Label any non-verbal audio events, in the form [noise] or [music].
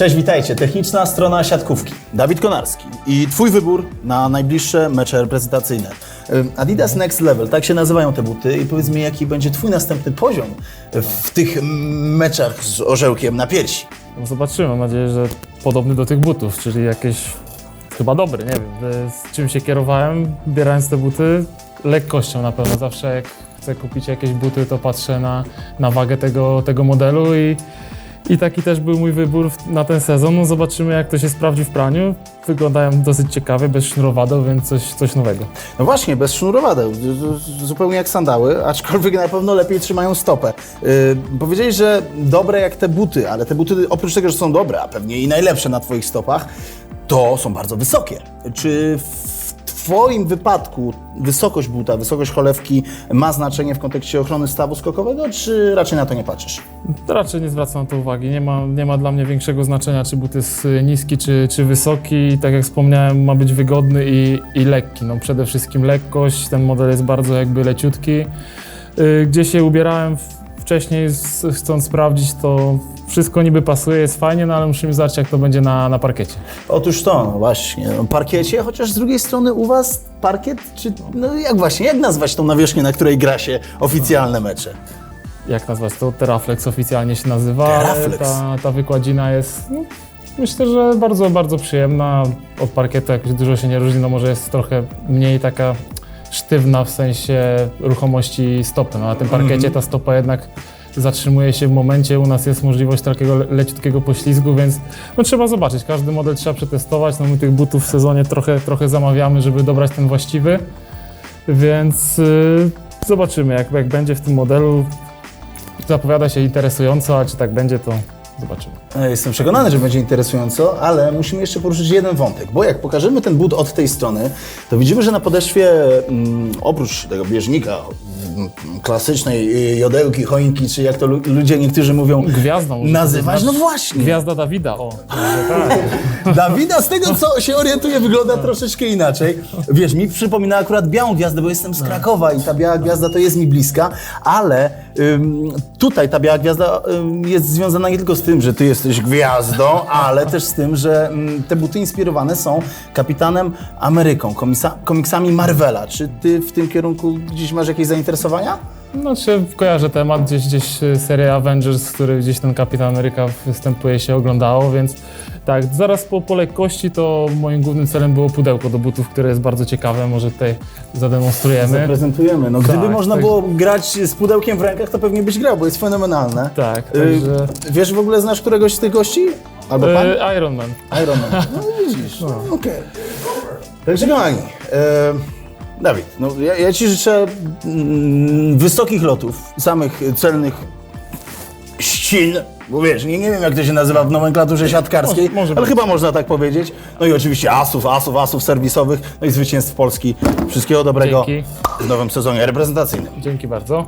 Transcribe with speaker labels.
Speaker 1: Cześć, witajcie. Techniczna strona siatkówki. Dawid Konarski. I Twój wybór na najbliższe mecze reprezentacyjne. Adidas Next Level, tak się nazywają te buty. I powiedz mi, jaki będzie Twój następny poziom w tych mm, meczach z orzełkiem na piersi.
Speaker 2: No Zobaczymy, mam nadzieję, że podobny do tych butów, czyli jakieś chyba dobry, nie wiem, e, z czym się kierowałem, bierając te buty, lekkością na pewno. Zawsze jak chcę kupić jakieś buty, to patrzę na, na wagę tego, tego modelu i, i taki też był mój wybór na ten sezon. No zobaczymy, jak to się sprawdzi w praniu. Wyglądają dosyć ciekawie, bez sznurowadeł, więc coś, coś nowego.
Speaker 1: No właśnie, bez sznurowadeł, zupełnie jak sandały, [laughs] aczkolwiek na pewno lepiej trzymają stopę. Yy, powiedziałeś, że dobre jak te buty, ale te buty oprócz tego, że są dobre, a pewnie i najlepsze na Twoich stopach, to są bardzo wysokie. Czy w Twoim wypadku wysokość buta, wysokość cholewki ma znaczenie w kontekście ochrony stawu skokowego, czy raczej na to nie patrzysz?
Speaker 2: Raczej nie zwracam na to uwagi. Nie ma, nie ma dla mnie większego znaczenia, czy but jest niski, czy, czy wysoki. Tak jak wspomniałem, ma być wygodny i, i lekki. No, przede wszystkim lekkość. Ten model jest bardzo jakby leciutki. Y, Gdzie się ubierałem w- wcześniej, chcąc sprawdzić, to wszystko niby pasuje, jest fajnie, no ale musimy zobaczyć, jak to będzie na, na parkiecie.
Speaker 1: Otóż to, no właśnie, no, parkiecie, chociaż z drugiej strony u Was parkiet, czy no jak właśnie, jak nazwać tą nawierzchnię, na której gra się oficjalne mecze?
Speaker 2: Jak nazwać to? Teraflex oficjalnie się nazywa. ale
Speaker 1: Teraflex.
Speaker 2: Ta, ta wykładzina jest, no, myślę, że bardzo, bardzo przyjemna. Od parkietu jakoś dużo się nie różni, no może jest trochę mniej taka sztywna w sensie ruchomości stopy. No, na tym parkiecie
Speaker 1: Mhm.
Speaker 2: ta stopa jednak zatrzymuje się w momencie. U nas jest możliwość takiego le- leciutkiego poślizgu, więc no, trzeba zobaczyć. Każdy model trzeba przetestować. No, my tych butów w sezonie trochę, trochę zamawiamy, żeby dobrać ten właściwy. Więc y, zobaczymy, jak, jak będzie w tym modelu. Zapowiada się interesująco, a czy tak będzie, to zobaczymy.
Speaker 1: E, Jestem przekonany, że będzie interesująco, ale musimy jeszcze poruszyć jeden wątek, bo jak pokażemy ten but od tej strony, to widzimy, że na podeszwie mm, oprócz tego bieżnika klasycznej y, jodełki, choinki, czy jak to lu- ludzie niektórzy mówią
Speaker 2: Gwiazdą.
Speaker 1: nazywać, no właśnie.
Speaker 2: Gwiazda Dawida, o. tak. [laughs]
Speaker 1: Dawida, z tego co się orientuję, wygląda troszeczkę inaczej. Wiesz, mi przypomina akurat białą gwiazdę, bo jestem z Krakowa i ta biała gwiazda to jest mi bliska, ale tutaj ta biała gwiazda jest związana nie tylko z tym, że ty jesteś gwiazdą, [laughs] ale też z tym, że te buty inspirowane są Kapitanem Ameryką, komiksami Marvela. Czy ty w tym kierunku gdzieś masz jakieś zainteresowania?
Speaker 2: Znaczy, kojarzę temat, gdzieś, gdzieś y, serię Avengers, w której gdzieś ten Kapitan Ameryka występuje, się oglądało, więc tak, zaraz po, po lekkości to moim głównym celem było pudełko do butów, które jest bardzo ciekawe, może tutaj zademonstrujemy.
Speaker 1: Zaprezentujemy. No, gdyby
Speaker 2: Tak,
Speaker 1: można
Speaker 2: tak.
Speaker 1: było grać z pudełkiem w rękach, to pewnie byś grał, bo jest fenomenalne.
Speaker 2: Tak,
Speaker 1: Y,
Speaker 2: także...
Speaker 1: Wiesz w ogóle, znasz któregoś z tych gości? Albo pan?
Speaker 2: Y, Iron Man.
Speaker 1: Iron Man. No widzisz, okej. Także kochani, e, Dawid, no ja, ja Ci życzę mm, wysokich lotów, samych celnych ścin, bo wiesz, nie, nie wiem jak to się nazywa w nomenklaturze siatkarskiej,
Speaker 2: Może- może
Speaker 1: ale
Speaker 2: być.
Speaker 1: chyba można tak powiedzieć. No i oczywiście asów, asów, asów serwisowych, no i zwycięstw Polski. Wszystkiego dobrego
Speaker 2: Dzięki.
Speaker 1: w nowym sezonie reprezentacyjnym.
Speaker 2: Dzięki bardzo.